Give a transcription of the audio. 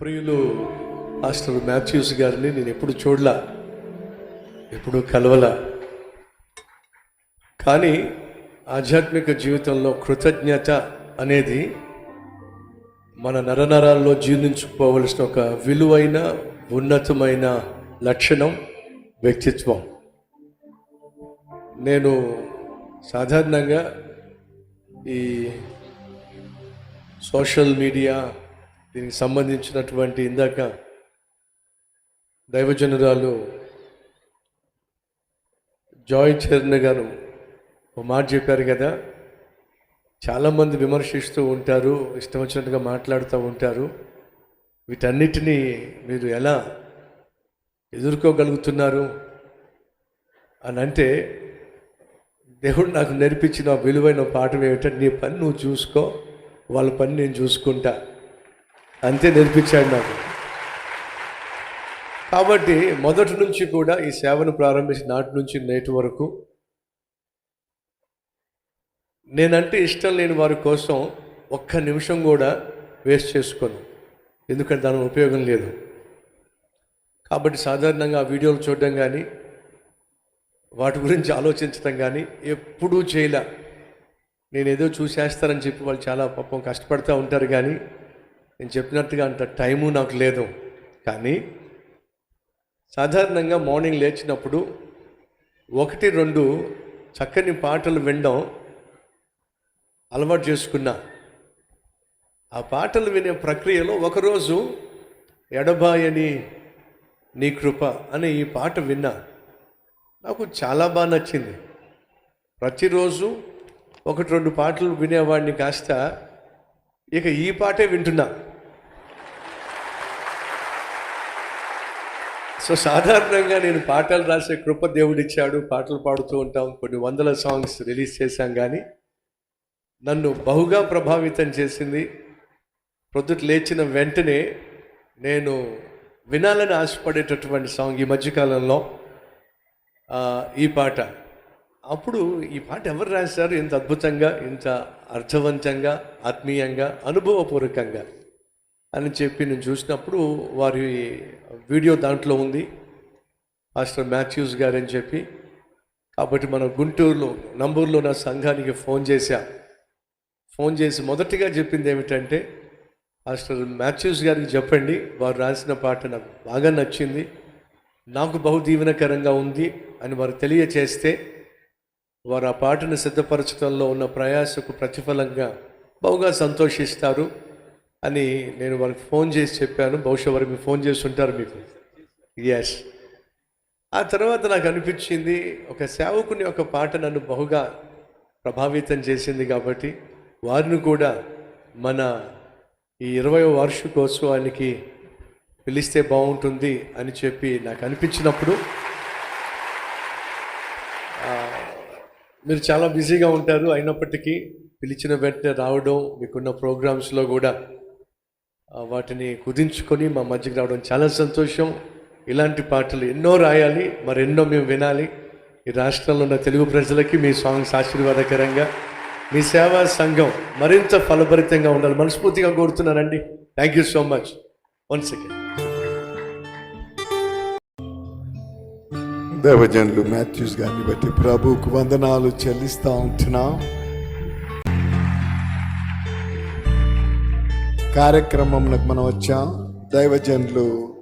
ప్రియులు master Mathews గారిని నేను ఎప్పుడు చూడలా ఎప్పుడు కలవలా. కానీ ఆధ్యాత్మిక జీవితంలో కృతజ్ఞత అనేది మన నరనరాల్లో జీర్ణించుకోవలసిన ఒక విలువైన ఉన్నతమైన లక్షణం వ్యక్తిత్వం. నేను సాధారణంగా ఈ సోషల్ మీడియా దీనికి సంబంధించినటువంటి ఇందాక దైవజనురాలు జాయ్ చరణ్ గారు ఒక మాట చెప్పారు కదా. చాలామంది విమర్శిస్తూ ఉంటారు ఇష్టం వచ్చినట్టుగా మాట్లాడుతూ ఉంటారు. వీటన్నిటినీ మీరు ఎలా ఎదుర్కోగలుగుతున్నారు? అని అంటే దేవుడు నాకు నేర్పించిన విలువైన పాఠం ఏమిటంటే నీ పని నువ్వు చూసుకో వాళ్ళ పని నేను చూసుకుంటా. అంతే నేర్పించాడు నాకు. కాబట్టి మొదటి నుంచి కూడా ఈ సేవను ప్రారంభించిన నాటి నుంచి నేటి వరకు నేనంటే ఇష్టం లేని వారి కోసం ఒక్క నిమిషం కూడా వేస్ట్ చేసుకోను. ఎందుకంటే దాని ఉపయోగం లేదు. కాబట్టి సాధారణంగా ఆ వీడియోలు చూడడం కానీ వాటి గురించి ఆలోచించడం కానీ ఎప్పుడూ చేయలే. నేను ఏదో చూసేస్తానని చెప్పి వాళ్ళు చాలా పాపం కష్టపడుతూ ఉంటారు కానీ నేను చెప్పినట్టుగా అంత టైము నాకు లేదు. కానీ సాధారణంగా మార్నింగ్ లేచినప్పుడు ఒకటి రెండు చక్కని పాటలు వినడం అలవాటు చేసుకున్నా. ఆ పాటలు వినే ప్రక్రియలో ఒకరోజు ఎడబాయని నీ కృప అనే ఈ పాట విన్నా. నాకు చాలా బాగా నచ్చింది. ప్రతిరోజు ఒకటి రెండు పాటలు వినేవాడిని కాస్త ఇక ఈ పాటే వింటున్నా. సో సాధారణంగా నేను పాటలు రాసే కృప దేవుడిచ్చాడు పాటలు పాడుతూ ఉంటాం కొన్ని వందల సాంగ్స్ రిలీజ్ చేశాం కానీ నన్ను బహుగా ప్రభావితం చేసింది ప్రొద్దుట లేచిన వెంటనే నేను వినాలని ఆశపడేటటువంటి సాంగ్ ఈ మధ్యకాలంలో ఈ పాట. అప్పుడు ఈ పాట ఎవరు రాశారు? ఇంత అద్భుతంగా ఇంత అర్థవంతంగా ఆత్మీయంగా అనుభవపూర్వకంగా అని చెప్పి నేను చూసినప్పుడు వారి వీడియో దాంట్లో ఉంది. మాస్టర్ మాథ్యూస్ గారు అని చెప్పి. కాబట్టి మన గుంటూరులో నంబూరులో నా సంఘానికి ఫోన్ చేశా. ఫోన్ చేసి మొదటిగా చెప్పింది ఏమిటంటే మాస్టర్ మాథ్యూస్ గారికి చెప్పండి వారు రాసిన పాట నాకు బాగా నచ్చింది నాకు బహుదీవనకరంగా ఉంది అని వారు తెలియచేస్తే వారు ఆ పాటను సిద్ధపరచడంలో ఉన్న ప్రయాసకు ప్రతిఫలంగా బహుగా సంతోషిస్తారు అని నేను వారికి ఫోన్ చేసి చెప్పాను. బహుశా వారు మీకు ఫోన్ చేసి ఉంటారు మీకు. ఎస్ ఆ తర్వాత నాకు అనిపించింది ఒక సేవకుని ఒక పాట నన్ను బహుగా ప్రభావితం చేసింది కాబట్టి వారిని కూడా మన ఈ ఇరవై వార్షికోత్సవానికి పిలిస్తే బాగుంటుంది అని చెప్పి నాకు అనిపించినప్పుడు మీరు చాలా బిజీగా ఉంటారు. అయినప్పటికీ పిలిచిన వెంటనే రావడం మీకున్న ప్రోగ్రామ్స్లో కూడా వాటిని కుదించుకొని మా మధ్యకి రావడం చాలా సంతోషం. ఇలాంటి పాటలు ఎన్నో రాయాలి మరి ఎన్నో మేము వినాలి. ఈ రాష్ట్రంలో ఉన్న తెలుగు ప్రజలకి మీ సాంగ్స్ ఆశీర్వాదకరంగా మీ సేవా సంఘం మరింత ఫలభరితంగా ఉండాలి మనస్ఫూర్తిగా కోరుతున్నానండి. Thank you so much once again దేవజనులు Mathews గారిని బట్టి ప్రభువుకు వందనాలు చెల్లిస్తా ఉంటున్నాం. కార్యక్రమంలో మనం వచ్చాం. దైవజనులు